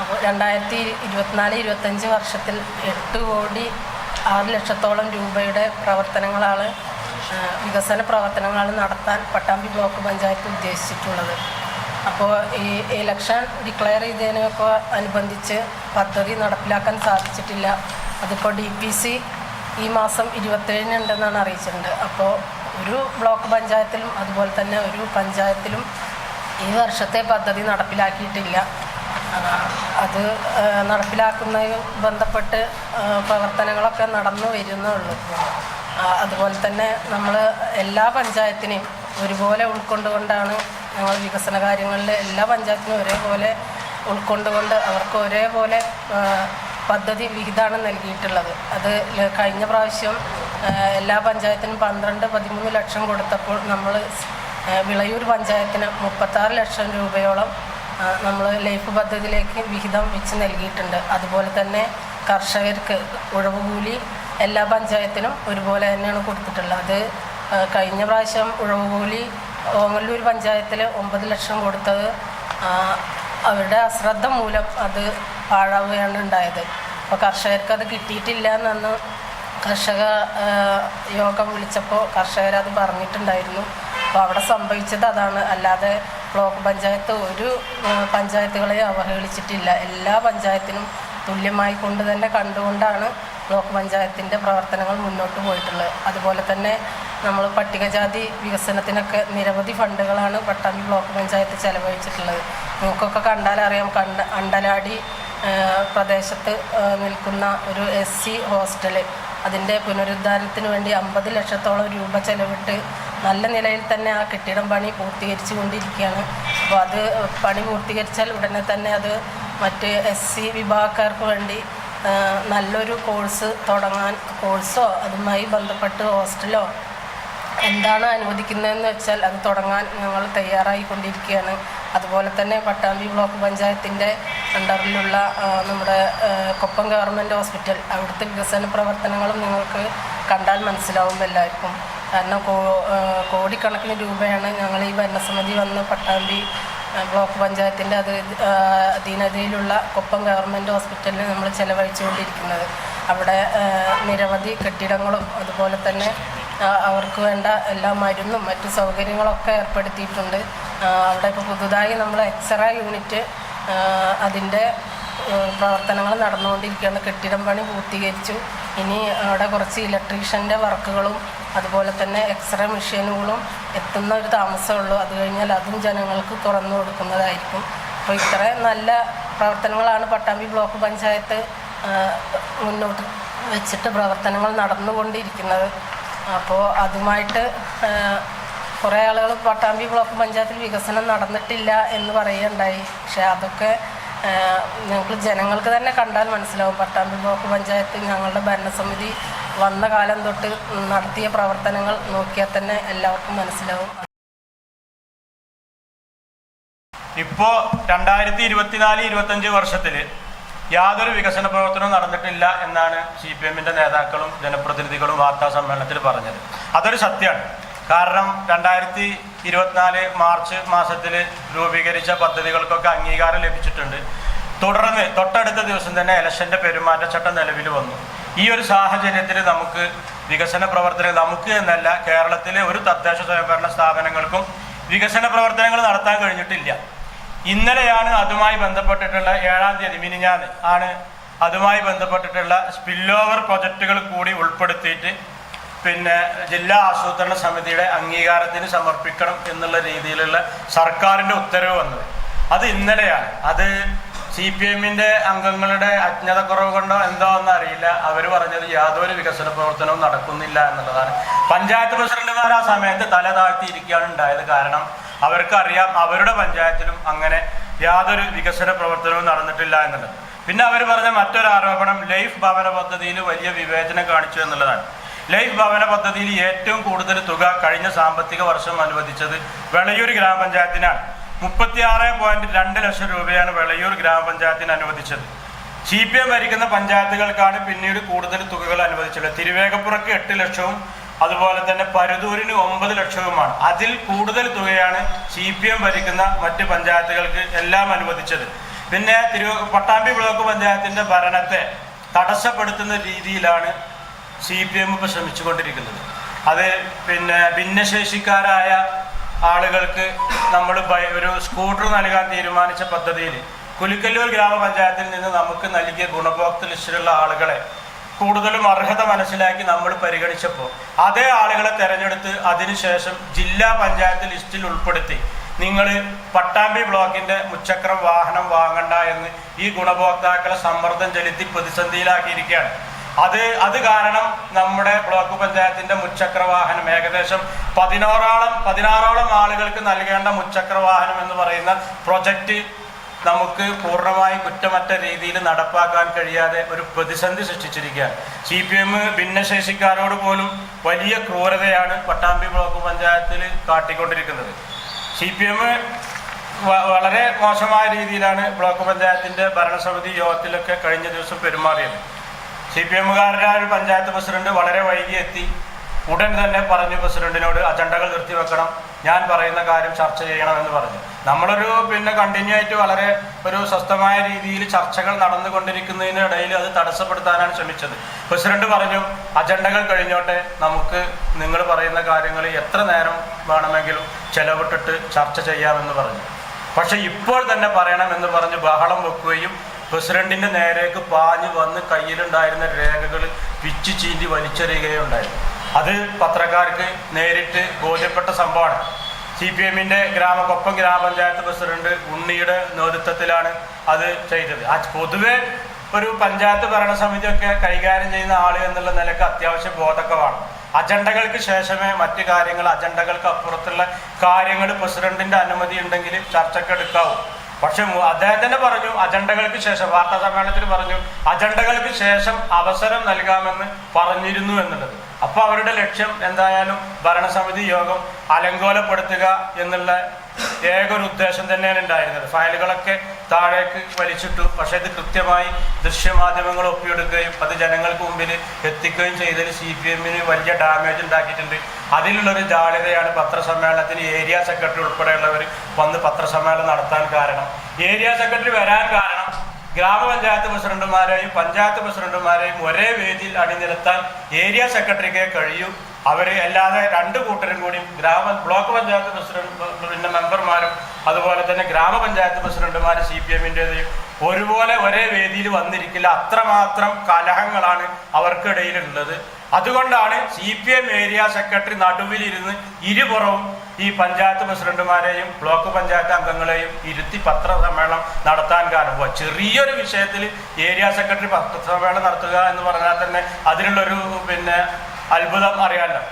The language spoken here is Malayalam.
അപ്പോൾ രണ്ടായിരത്തി ഇരുപത്തിനാല് ഇരുപത്തഞ്ച് വർഷത്തിൽ എട്ട് കോടി ആറ് ലക്ഷത്തോളം രൂപയുടെ പ്രവർത്തനങ്ങളാണ് വികസന പ്രവർത്തനങ്ങളാണ് നടത്താൻ പട്ടാമ്പി ബ്ലോക്ക് പഞ്ചായത്ത് ഉദ്ദേശിച്ചിട്ടുള്ളത്. അപ്പോൾ ഈ ഇലക്ഷൻ ഡിക്ലെയർ ചെയ്തതിനൊക്കെ അനുബന്ധിച്ച് പദ്ധതി നടപ്പിലാക്കാൻ സാധിച്ചിട്ടില്ല. അതിപ്പോൾ ഡി പി സി ഈ മാസം ഇരുപത്തേഴിന് ഉണ്ടെന്നാണ് അറിയിച്ചിട്ടുണ്ട്. അപ്പോൾ ഒരു ബ്ലോക്ക് പഞ്ചായത്തിലും അതുപോലെ തന്നെ ഒരു പഞ്ചായത്തിലും ഈ വർഷത്തെ പദ്ധതി നടപ്പിലാക്കിയിട്ടില്ല. അത് നടപ്പിലാക്കുന്നതിന് ബന്ധപ്പെട്ട് പ്രവർത്തനങ്ങളൊക്കെ നടന്നു വരുന്നുള്ളൂ. അതുപോലെ തന്നെ നമ്മൾ എല്ലാ പഞ്ചായത്തിനെയും ഒരുപോലെ ഉൾക്കൊണ്ടുകൊണ്ടാണ് ഞങ്ങൾ വികസന കാര്യങ്ങളിൽ എല്ലാ പഞ്ചായത്തിനും ഒരേപോലെ ഉൾക്കൊണ്ടുകൊണ്ട് അവർക്ക് ഒരേപോലെ പദ്ധതി വിഹിതമാണ് നൽകിയിട്ടുള്ളത്. അത് കഴിഞ്ഞ പ്രാവശ്യം എല്ലാ പഞ്ചായത്തിനും പന്ത്രണ്ട് പതിമൂന്ന് ലക്ഷം കൊടുത്തപ്പോൾ നമ്മൾ വിളയൂർ പഞ്ചായത്തിന് മുപ്പത്താറ് ലക്ഷം രൂപയോളം നമ്മൾ ലൈഫ് പദ്ധതിയിലേക്ക് വിഹിതം വെച്ച് നൽകിയിട്ടുണ്ട്. അതുപോലെ തന്നെ കർഷകർക്ക് ഉഴവുകൂലി എല്ലാ പഞ്ചായത്തിനും ഒരുപോലെ തന്നെയാണ് കൊടുത്തിട്ടുള്ളത്. അത് കഴിഞ്ഞ പ്രാവശ്യം ഉഴവുകൂലി ഓമല്ലൂർ പഞ്ചായത്തിൽ ഒമ്പത് ലക്ഷം കൊടുത്തത് അവരുടെ അശ്രദ്ധ മൂലം അത് പാഴാവുകയാണ് ഉണ്ടായത്. അപ്പോൾ കർഷകർക്ക് അത് കിട്ടിയിട്ടില്ല എന്നന്ന് കർഷക യോഗം വിളിച്ചപ്പോൾ കർഷകരത് പറഞ്ഞിട്ടുണ്ടായിരുന്നു. അപ്പോൾ അവിടെ സംഭവിച്ചത് അതാണ്. അല്ലാതെ ബ്ലോക്ക് പഞ്ചായത്ത് ഒരു പഞ്ചായത്തുകളെ അവഹേളിച്ചിട്ടില്ല. എല്ലാ പഞ്ചായത്തിനും തുല്യമായി കൊണ്ട് തന്നെ കണ്ടുകൊണ്ടാണ് ബ്ലോക്ക് പഞ്ചായത്തിന്റെ പ്രവർത്തനങ്ങൾ മുന്നോട്ട് പോയിട്ടുള്ളത്. അതുപോലെ തന്നെ നമ്മൾ പട്ടികജാതി വികസനത്തിനൊക്കെ നിരവധി ഫണ്ടുകളാണ് പട്ടാമ്പി ബ്ലോക്ക് പഞ്ചായത്ത് ചെലവഴിച്ചിട്ടുള്ളത്. നിങ്ങൾക്കൊക്കെ കണ്ടാലറിയാം കണ്ട അണ്ടലാടി പ്രദേശത്ത് നിൽക്കുന്ന ഒരു എസ് സി ഹോസ്റ്റൽ. അതിന്റെ പുനരുദ്ധാരണത്തിന് വേണ്ടി അമ്പത് ലക്ഷത്തോളം രൂപ ചെലവിട്ട് നല്ല നിലയിൽ തന്നെ ആ കെട്ടിടം പണി പൂർത്തീകരിച്ചു കൊണ്ടിരിക്കുകയാണ് അപ്പോൾ അത് പണി പൂർത്തീകരിച്ചാൽ ഉടനെ തന്നെ അത് മറ്റ് എസ് സി വിഭാഗക്കാർക്ക് വേണ്ടി നല്ലൊരു കോഴ്സ് തുടങ്ങാൻ കോഴ്സോ അതുമായി ബന്ധപ്പെട്ട് ഹോസ്റ്റലോ എന്താണ് അനുവദിക്കുന്നതെന്ന് വെച്ചാൽ അത് തുടങ്ങാൻ ഞങ്ങൾ തയ്യാറായിക്കൊണ്ടിരിക്കുകയാണ്. അതുപോലെ തന്നെ പട്ടാമ്പി ബ്ലോക്ക് പഞ്ചായത്തിന്റെ അണ്ടറിലുള്ള നമ്മുടെ കൊപ്പം ഗവൺമെന്റ് ഹോസ്പിറ്റൽ അവിടുത്തെ വികസന പ്രവർത്തനങ്ങളും നിങ്ങൾക്ക് കണ്ടാൽ മനസ്സിലാവും എല്ലാവർക്കും. കാരണം കോടിക്കണക്കിന് രൂപയാണ് ഞങ്ങൾ ഈ ഭരണസമിതി വന്ന് പട്ടാമ്പി ബ്ലോക്ക് പഞ്ചായത്തിന്റെ അത് അധീനതയിലുള്ള കൊപ്പം ഗവൺമെന്റ് ഹോസ്പിറ്റലിൽ നമ്മൾ ചെലവഴിച്ചുകൊണ്ടിരിക്കുന്നത്. അവിടെ നിരവധി കെട്ടിടങ്ങളും അതുപോലെ തന്നെ അവർക്ക് വേണ്ട എല്ലാ മരുന്നും മറ്റു സൗകര്യങ്ങളൊക്കെ ഏർപ്പെടുത്തിയിട്ടുണ്ട്. അവിടെ ഇപ്പോൾ പുതുതായി നമ്മൾ എക്സ്റേ യൂണിറ്റ് അതിന്റെ പ്രവർത്തനങ്ങൾ നടന്നുകൊണ്ടിരിക്കുകയാണ്. കെട്ടിടം പണി പൂർത്തീകരിച്ചു. ഇനി അവിടെ കുറച്ച് ഇലക്ട്രീഷ്യന്റെ വർക്കുകളും അതുപോലെ തന്നെ എക്സ്റേ മെഷീനുകളും എത്തുന്ന ഒരു താമസമുള്ളൂ അത് കഴിഞ്ഞാൽ അതും ജനങ്ങൾക്ക് തുറന്നു കൊടുക്കുന്നതായിരിക്കും. അപ്പോൾ ഇത്രയും നല്ല പ്രവർത്തനങ്ങളാണ് പട്ടാമ്പി ബ്ലോക്ക് പഞ്ചായത്ത് മുന്നോട്ട് വെച്ചിട്ട് പ്രവർത്തനങ്ങൾ നടന്നുകൊണ്ടിരിക്കുന്നത്. അപ്പോൾ അതുമായിട്ട് കുറേ ആളുകൾ പട്ടാമ്പി ബ്ലോക്ക് പഞ്ചായത്തിൽ വികസനം നടന്നിട്ടില്ല എന്ന് പറയുകയുണ്ടായി. പക്ഷേ അതൊക്കെ ഞങ്ങൾക്ക് ജനങ്ങൾക്ക് തന്നെ കണ്ടാൽ മനസ്സിലാവും. പട്ടാമ്പി ബ്ലോക്ക് പഞ്ചായത്ത് ഞങ്ങളുടെ ഭരണസമിതി വന്ന കാലം തൊട്ട് നടത്തിയ പ്രവർത്തനങ്ങൾ നോക്കിയാൽ തന്നെ എല്ലാവർക്കും മനസ്സിലാവും. ഇപ്പോ രണ്ടായിരത്തി ഇരുപത്തിനാല് ഇരുപത്തഞ്ച് വർഷത്തിൽ യാതൊരു വികസന പ്രവർത്തനവും നടന്നിട്ടില്ല എന്നാണ് സി പി എമ്മിന്റെ നേതാക്കളും ജനപ്രതിനിധികളും വാർത്താ സമ്മേളനത്തിൽ പറഞ്ഞത്. അതൊരു സത്യമാണ്. കാരണം രണ്ടായിരത്തി ഇരുപത്തിനാല് മാർച്ച് മാസത്തിൽ രൂപീകരിച്ച പദ്ധതികൾക്കൊക്കെ അംഗീകാരം ലഭിച്ചിട്ടുണ്ട്. തുടർന്ന് തൊട്ടടുത്ത ദിവസം തന്നെ ഇലക്ഷന്റെ പെരുമാറ്റച്ചട്ടം നിലവിൽ വന്നു. ഈ ഒരു സാഹചര്യത്തിൽ നമുക്ക് വികസന പ്രവർത്തനം നമുക്ക് എന്നല്ല കേരളത്തിലെ ഒരു തദ്ദേശ സ്വയംഭരണ സ്ഥാപനങ്ങൾക്കും വികസന പ്രവർത്തനങ്ങൾ നടത്താൻ കഴിഞ്ഞിട്ടില്ല. ഇന്നലെയാണ് അതുമായി ബന്ധപ്പെട്ടിട്ടുള്ള ഏഴാം തീയതി മിനിഞ്ഞാന്ന് ആണ് അതുമായി ബന്ധപ്പെട്ടിട്ടുള്ള സ്പില്ലോവർ പ്രൊജക്റ്റുകൾ കൂടി ഉൾപ്പെടുത്തിയിട്ട് പിന്നെ ജില്ലാ ആസൂത്രണ സമിതിയുടെ അംഗീകാരത്തിന് സമർപ്പിക്കണം എന്നുള്ള രീതിയിലുള്ള സർക്കാരിന്റെ ഉത്തരവ് വന്നത്. അത് ഇന്നലെയാണ്. അത് സി പി എമ്മിന്റെ അംഗങ്ങളുടെ അജ്ഞത കുറവ് കൊണ്ടോ എന്തോ എന്ന് അറിയില്ല. അവർ പറഞ്ഞത് യാതൊരു വികസന പ്രവർത്തനവും നടക്കുന്നില്ല എന്നുള്ളതാണ്. പഞ്ചായത്ത് പ്രസിഡന്റുമാർ ആ സമയത്ത് തല താഴ്ത്തിയിരിക്കുകയാണ് ഉണ്ടായത്. കാരണം അവർക്കറിയാം അവരുടെ പഞ്ചായത്തിലും അങ്ങനെ യാതൊരു വികസന പ്രവർത്തനവും നടന്നിട്ടില്ല എന്നുള്ളത്. പിന്നെ അവർ പറഞ്ഞ മറ്റൊരു ആരോപണം ലൈഫ് ഭവന പദ്ധതിയിൽ വലിയ വിവേചനം കാണിച്ചു എന്നുള്ളതാണ്. ലൈഫ് ഭവന പദ്ധതിയിൽ ഏറ്റവും കൂടുതൽ തുക കഴിഞ്ഞ സാമ്പത്തിക വർഷം അനുവദിച്ചത് വെളയൂർ ഗ്രാമപഞ്ചായത്തിനാണ്. മുപ്പത്തിയാറ് പോയിന്റ് രണ്ട് ലക്ഷം രൂപയാണ് വെളയൂർ ഗ്രാമപഞ്ചായത്തിന് അനുവദിച്ചത്. സി പി എം ഭരിക്കുന്ന പഞ്ചായത്തുകൾക്കാണ് പിന്നീട് കൂടുതൽ തുകകൾ അനുവദിച്ചത്. തിരുവേഗപ്പുറക്ക് എട്ട് ലക്ഷവും അതുപോലെ തന്നെ പരുതൂരിന് ഒമ്പത് ലക്ഷവുമാണ്. അതിൽ കൂടുതൽ തുകയാണ് സി പി എം ഭരിക്കുന്ന മറ്റ് പഞ്ചായത്തുകൾക്ക് എല്ലാം അനുവദിച്ചത്. പിന്നെ തിരു പട്ടാമ്പി ബ്ലോക്ക് പഞ്ചായത്തിന്റെ ഭരണത്തെ തടസ്സപ്പെടുത്തുന്ന രീതിയിലാണ് സി പി എം ഇപ്പോൾ ശ്രമിച്ചുകൊണ്ടിരിക്കുന്നത്. അത് പിന്നെ ഭിന്നശേഷിക്കാരായ ആളുകൾക്ക് നമ്മൾ ഒരു സ്കൂട്ടർ നൽകാൻ തീരുമാനിച്ച പദ്ധതിയിൽ കുലിക്കല്ലൂർ ഗ്രാമപഞ്ചായത്തിൽ നിന്ന് നമുക്ക് നൽകിയ ഗുണഭോക്തൃ ലിസ്റ്റിലുള്ള ആളുകളെ കൂടുതലും അർഹത മനസ്സിലാക്കി നമ്മൾ പരിഗണിച്ചപ്പോൾ അതേ ആളുകളെ തിരഞ്ഞെടുത്ത് അതിനുശേഷം ജില്ലാ പഞ്ചായത്ത് ലിസ്റ്റിൽ ഉൾപ്പെടുത്തി നിങ്ങൾ പട്ടാമ്പി ബ്ലോക്കിന്റെ മുച്ചക്രം വാഹനം വാങ്ങണ്ട എന്ന് ഈ ഗുണഭോക്താക്കളെ സമ്മർദ്ദം ചെലുത്തി പ്രതിസന്ധിയിലാക്കിയിരിക്കുകയാണ്. അത് അത് കാരണം നമ്മുടെ ബ്ലോക്ക് പഞ്ചായത്തിന്റെ മുച്ചക്ര വാഹനം ഏകദേശം പതിനോറോളം പതിനാറോളം ആളുകൾക്ക് നൽകേണ്ട മുച്ചക്ര വാഹനം എന്ന് പറയുന്ന പ്രൊജക്റ്റ് നമുക്ക് പൂർണമായും കുറ്റമറ്റ രീതിയിൽ നടപ്പാക്കാൻ കഴിയാതെ ഒരു പ്രതിസന്ധി സൃഷ്ടിച്ചിരിക്കുകയാണ്. സി പി എം ഭിന്നശേഷിക്കാരോട് പോലും വലിയ ക്രൂരതയാണ് പട്ടാമ്പി ബ്ലോക്ക് പഞ്ചായത്തിൽ കാട്ടിക്കൊണ്ടിരിക്കുന്നത്. സി പി എം വളരെ മോശമായ രീതിയിലാണ് ബ്ലോക്ക് പഞ്ചായത്തിന്റെ ഭരണസമിതി യോഗത്തിലൊക്കെ കഴിഞ്ഞ ദിവസം പെരുമാറിയത്. സി പി എമ്മുകാരുടെ ഒരു പഞ്ചായത്ത് പ്രസിഡന്റ് വളരെ വൈകി എത്തി ഉടൻ തന്നെ പറഞ്ഞു പ്രസിഡന്റിനോട് അജണ്ടകൾ നിർത്തിവെക്കണം. ഞാൻ പറയുന്ന കാര്യം ചർച്ച ചെയ്യണം എന്ന് പറഞ്ഞു. നമ്മളൊരു പിന്നെ കണ്ടിന്യൂ ആയിട്ട് വളരെ ഒരു സ്വസ്ഥമായ രീതിയിൽ ചർച്ചകൾ നടന്നുകൊണ്ടിരിക്കുന്നതിനിടയിൽ അത് തടസ്സപ്പെടുത്താനാണ് ശ്രമിച്ചത്. പ്രസിഡന്റ് പറഞ്ഞു അജണ്ടകൾ കഴിഞ്ഞോട്ടെ. നമുക്ക് നിങ്ങൾ പറയുന്ന കാര്യങ്ങൾ എത്ര നേരം വേണമെങ്കിലും ചെലവിട്ടിട്ട് ചർച്ച ചെയ്യാമെന്ന് പറഞ്ഞു. പക്ഷെ ഇപ്പോൾ തന്നെ പറയണമെന്ന് പറഞ്ഞ് ബഹളം വെക്കുകയും പ്രസിഡന്റിന്റെ നേരേക്ക് പാഞ്ഞു വന്ന് കയ്യിലുണ്ടായിരുന്ന രേഖകൾ പിച്ചു ചീന്തി വലിച്ചെറിയുകയുണ്ടായി. അത് പത്രക്കാർക്ക് നേരിട്ട് ബോധ്യപ്പെട്ട സംഭവമാണ്. സി പി എമ്മിന്റെ ഗ്രാമ കൊപ്പം ഗ്രാമപഞ്ചായത്ത് പ്രസിഡന്റ് ഉണ്ണിയുടെ നേതൃത്വത്തിലാണ് അത് ചെയ്തത്. ആ പൊതുവെ ഒരു പഞ്ചായത്ത് ഭരണസമിതിയൊക്കെ കൈകാര്യം ചെയ്യുന്ന ആൾ എന്നുള്ള നിലയ്ക്ക് അത്യാവശ്യം ബോധക്കമാണ് അജണ്ടകൾക്ക് ശേഷമേ മറ്റ് കാര്യങ്ങൾ അജണ്ടകൾക്ക് അപ്പുറത്തുള്ള കാര്യങ്ങൾ പ്രസിഡന്റിന്റെ അനുമതി ഉണ്ടെങ്കിൽ ചർച്ചയ്ക്ക് എടുക്കാവൂ. പക്ഷെ അദ്ദേഹം തന്നെ പറഞ്ഞു അജണ്ടകൾക്ക് ശേഷം വാർത്താ സമ്മേളനത്തിൽ പറഞ്ഞു അജണ്ടകൾക്ക് ശേഷം അവസരം നൽകാമെന്ന് പറഞ്ഞിരുന്നു എന്നുള്ളത്. അപ്പൊ അവരുടെ ലക്ഷ്യം എന്തായാലും ഭരണസമിതി യോഗം അലങ്കോലപ്പെടുത്തുക എന്നുള്ള ഏക ഒരു ഉദ്ദേശം തന്നെയാണ് ഉണ്ടായിരുന്നത്. ഫയലുകളൊക്കെ താഴേക്ക് വലിച്ചിട്ടു. പക്ഷെ ഇത് കൃത്യമായി ദൃശ്യമാധ്യമങ്ങൾ ഒപ്പിയെടുക്കുകയും അത് ജനങ്ങൾക്ക് മുമ്പിൽ എത്തിക്കുകയും ചെയ്തതിൽ സി പി എമ്മിന് വലിയ ഡാമേജ് ഉണ്ടാക്കിയിട്ടുണ്ട്. അതിലുള്ളൊരു ജാള്യതയാണ് പത്രസമ്മേളനത്തിന് ഏരിയ സെക്രട്ടറി ഉൾപ്പെടെയുള്ളവർ വന്ന് പത്രസമ്മേളനം നടത്താൻ കാരണം. ഏരിയ സെക്രട്ടറി വരാൻ കാരണം ഗ്രാമപഞ്ചായത്ത് പ്രസിഡന്റുമാരെയും പഞ്ചായത്ത് പ്രസിഡന്റുമാരെയും ഒരേ വേദിയിൽ അണിനിരത്താൻ ഏരിയ സെക്രട്ടറിക്ക് കഴിയും. അവർ അല്ലാതെ രണ്ട് കൂട്ടരും കൂടി ഗ്രാമ ബ്ലോക്ക് പഞ്ചായത്ത് പ്രസിഡന്റ് പിന്നെ മെമ്പർമാരും അതുപോലെ തന്നെ ഗ്രാമപഞ്ചായത്ത് പ്രസിഡന്റുമാർ സി പി എമ്മിന്റെതയും ഒരുപോലെ ഒരേ വേദിയിൽ വന്നിരിക്കില്ല. അത്രമാത്രം കലഹങ്ങളാണ് അവർക്കിടയിലുള്ളത്. അതുകൊണ്ടാണ് C P M area secretary നടുവിലിരുന്ന് ഇരുപുറവും ഈ പഞ്ചായത്ത് പ്രസിഡന്റുമാരെയും ബ്ലോക്ക് പഞ്ചായത്ത് അംഗങ്ങളെയും ഇരുത്തി പത്രസമ്മേളനം നടത്താൻ കാരണം ചെറിയൊരു വിഷയത്തിൽ ഏരിയ സെക്രട്ടറി പത്രസമ്മേളനം നടത്തുക എന്ന് പറഞ്ഞാൽ തന്നെ അതിനുള്ളൊരു പിന്നെ അത്ഭുതം അറിയാമല്ലോ